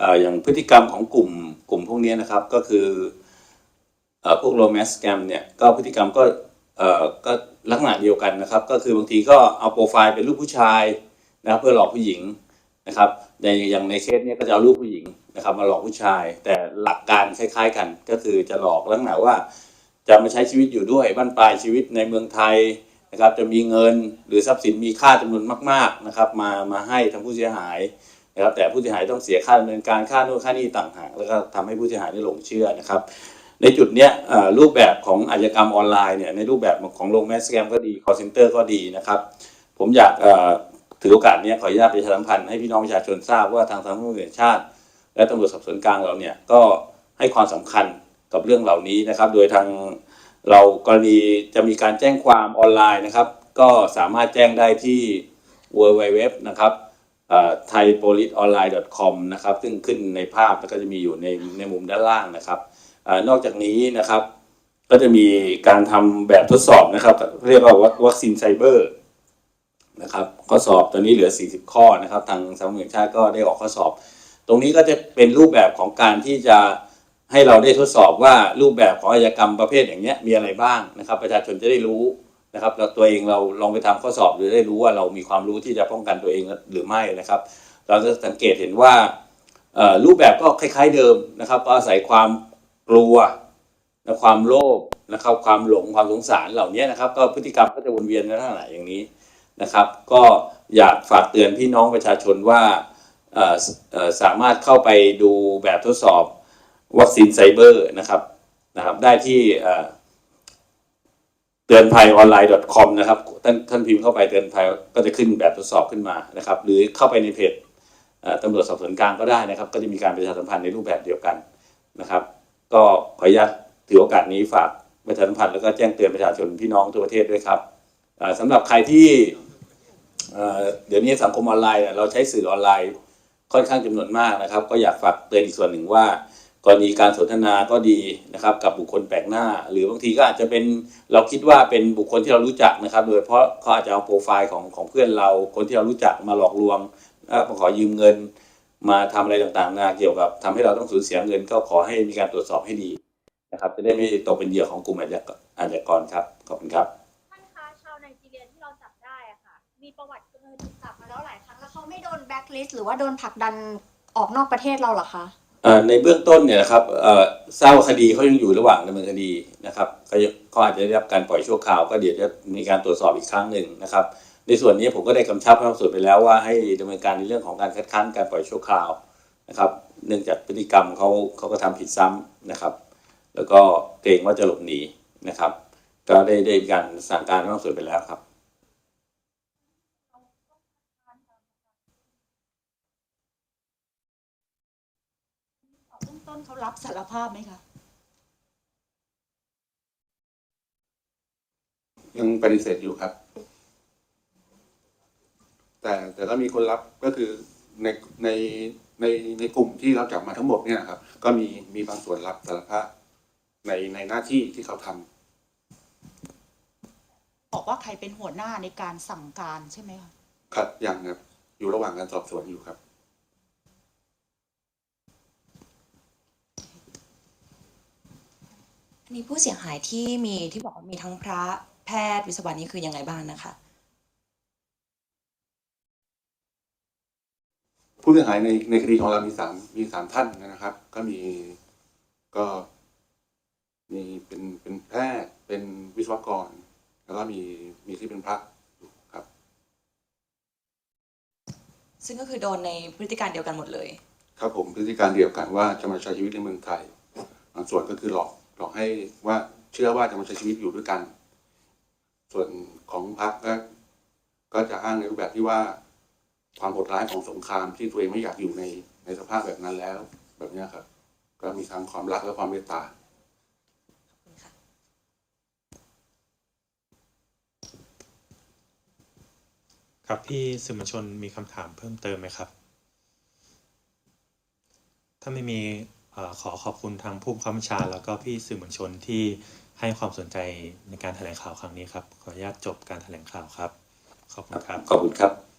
ออย่างพฤติกรรมของกลุ่มกลุ่มพวกนี้นะครับก็คืออพวกโรแมนต์แกมเนี่ยก็พฤติกรรมก็ก็ลักษณะเดียวกันนะครับ ก็คือบางทีก็เอาโปรไฟล์เป็นรูปผู้ชายนะครับเพื่อหลอกผู้หญิงนะครับในอย่างในเคสเนี้ยก็จะเอารูปผู้หญิงนะครับมาหลอกผู้ชาย แต่หลักการคล้าย ๆ กัน ก็คือจะหลอกลักษณะว่า จะมาใช้ชีวิตอยู่ด้วยบ้านปลายชีวิตในเมืองไทยนะครับ จะมีเงินหรือทรัพย์สินมีค่าจำนวนมาก ๆนะครับ มามาให้ทางผู้เสียหาย นะครับแต่ผู้เสียหายต้องเสียค่าดำเนินการค่าโน่นค่านี่ต่างหากแล้วก็ทำให้ผู้เสียหายนี่หลงเชื่อนะครับในจุดเนี้ยรูปแบบของอาชญากรรมออนไลน์เนี่ยในรูปแบบของโรงแมสแกมก็ดีคอร์เซนเตอร์ก็ดีนะครับ ผมอยากถือโอกาสเนี้ยขออนุญาตประชาสัมพันธ์ให้พี่น้องประชาชนทราบว่าทางสำนักงานตำรวจแห่งชาติ และตำรวจสอบสวนกลางเราเนี่ยก็ให้ความสำคัญกับเรื่องเหล่านี้นะครับ โดยทางเรากรณีจะมีการแจ้งความออนไลน์นะครับ ก็สามารถแจ้งได้ที่ w w w นะครับ ไทย p o l i c e o n l i n e com นะครับซึ่งขึ้นในภาพแล้วก็จะมีอยู่ในในมุมด้านล่างนะครับอนอกจากนี้นะครับก็จะมีการทำแบบทดสอบนะครับ เรียกว่าวัคซีนไซเบอร์นะครับข้อสอบตอนนี้เหลือ 40 ข้อนะครับทางสำนักงานตำรวจแห่งชาติก็ได้ออกข้อสอบ ตรงนี้ก็จะเป็นรูปแบบของการที่จะให้เราได้ทดสอบว่ารูปแบบของอาชญากรรมประเภทอย่างนี้มีอะไรบ้างนะครับ ประชาชนจะได้รู้ นะครับแล้วตัวเองเราลองไปทำข้อสอบหรือได้รู้ว่าเรามีความรู้ที่จะป้องกันตัวเองหรือไม่นะครับ เราจะสังเกตเห็นว่ารูปแบบก็คล้าย ๆเดิมนะครับอาศัยความกลัวและความโลภนะครับ ความหลงความสงสารเหล่านี้นะครับ ก็พฤติกรรมก็จะวนเวียนในลักษณะอย่างนี้นะครับ ก็อยากฝากเตือนพี่น้องประชาชนว่าสามารถเข้าไปดูแบบทดสอบวัคซีนไซเบอร์นะครับนะครับ ได้ที่ ตือนภัยออนไลน์ .com นะครับท่านท่านพิมพ์เข้าไปเตือนภัยก็จะขึ้นแบบทดสอบขึ้นมานะครับ หรือเข้าไปในเพจตำรวจสอบสวนกลางก็ได้นะครับ ก็จะมีการประชาสัมพันธ์ในรูปแบบเดียวกันนะครับ ก็ขออนุญาตถือโอกาสนี้ฝากประชาสัมพันธ์แล้วก็แจ้งเตือนประชาชนพี่น้องทั่วประเทศด้วยครับเอ่อสำหรับใครที่เดี๋ยวนี้สังคมออนไลน์เนี่ยเราใช้สื่อออนไลน์ค่อนข้างจำนวนมากนะครับ ก็อยากฝากเตือนอีกส่วนหนึ่งว่า กรณีการสนทนาก็ดีนะครับ กับบุคคลแปลกหน้า หรือบางทีก็อาจจะเป็นเราคิดว่าเป็นบุคคลที่เรารู้จักนะครับ โดยเฉพาะเขาอาจจะเอาโปรไฟล์ของของเพื่อนเราคนที่เรารู้จักมาหลอกลวงมาขอยืมเงิน มาทำอะไรต่างๆนานเกี่ยวกับทำให้เราต้องสูญเสียเงิน ก็ขอให้มีการตรวจสอบให้ดีนะครับ จะได้ไม่ตกเป็นเหยื่อของกลุ่มอาชญากรอาชญากรครับขอบคุณครับท่านคะชาวไนจีเรียที่เราจับได้อะค่ะ มีประวัติเคยถูกจับมาแล้วหลายครั้งแล้วเขาไม่โดนแบ็คลิสต์หรือว่าโดนผลักดันออกนอกประเทศเราหรอคะ ในเบื้องต้นเนี่ยนะครับเอ่อทราบว่าคดีเขายังอยู่ระหว่างดำเนินคดีนะครับเขาอาจจะได้รับการปล่อยชั่วคราว ก็เดี๋ยวจะมีการตรวจสอบอีกครั้งหนึ่งนะครับ ในส่วนนี้ผมก็ได้กำชับให้ทางส่วนไปแล้วว่าให้ดำเนินการในเรื่องของการคัดค้านการปล่อยชั่วคราวนะครับ เนื่องจากพฤติกรรมเขาเขาก็ทำผิดซ้ำนะครับ แล้วก็เกรงว่าจะหลบหนีนะครับ ก็ได้ได้มีการสั่งการให้ทางส่วนไปแล้วครับ เบื้อง ต้นเขารับสารภาพไหมคะ ยังปฏิเสธอยู่ครับ แต่แต่ก็มีคนรับก็คือในในในในกลุ่มที่รับจับมาทั้งหมดเนี่ยนะครับ ก็มีมีบางส่วนรับสารภาพในในหน้าที่ที่เขาทำบอกว่าใครเป็นหัวหน้าในการสั่งการใช่ไหมคะครับยังครับ อยู่ระหว่างการสอบสวนอยู่ครับ อันนี้ผู้เสียหายที่มีที่บอกว่ามีทั้งพระแพทย์วิศวะนี่คือยังไงบ้างนะคะ ผู้เสียหายในในคดีของเรามีสามมีสามท่านนะครับ ก็มีก็มีเป็นเป็นแพทย์เป็นวิศวกร แล้วก็มีมีที่เป็นพระอยู่ครับ ซึ่งก็คือโดนในพฤติการเดียวกันหมดเลย ครับผมพฤติการเดียวกันว่าจะมาใช้ชีวิตในเมืองไทยบางส่วนก็คือหลอก หลอกให้ว่าเชื่อว่าจะมาใช้ชีวิตอยู่ด้วยกัน ส่วนของพรรคก็ก็จะอ้างในรูปแบบที่ว่าความโหดร้ายของสงครามที่ตัวเองไม่อยากอยู่ในในสภาพแบบนั้นแล้ว แบบนี้ครับ ก็มีทั้งความรักและความเมตตาครับพี่สื่อมวลชนมีคำถามเพิ่มเติมไหมครับ ถ้าไม่มี ขอขอบคุณทางผู้บังคับบัญชา แล้วก็พี่สื่อมวลชนที่ให้ความสนใจในการแถลงข่าวครั้งนี้ครับ ขออนุญาตจบการแถลงข่าวครับ ขอบคุณครับ ขอบคุณครับ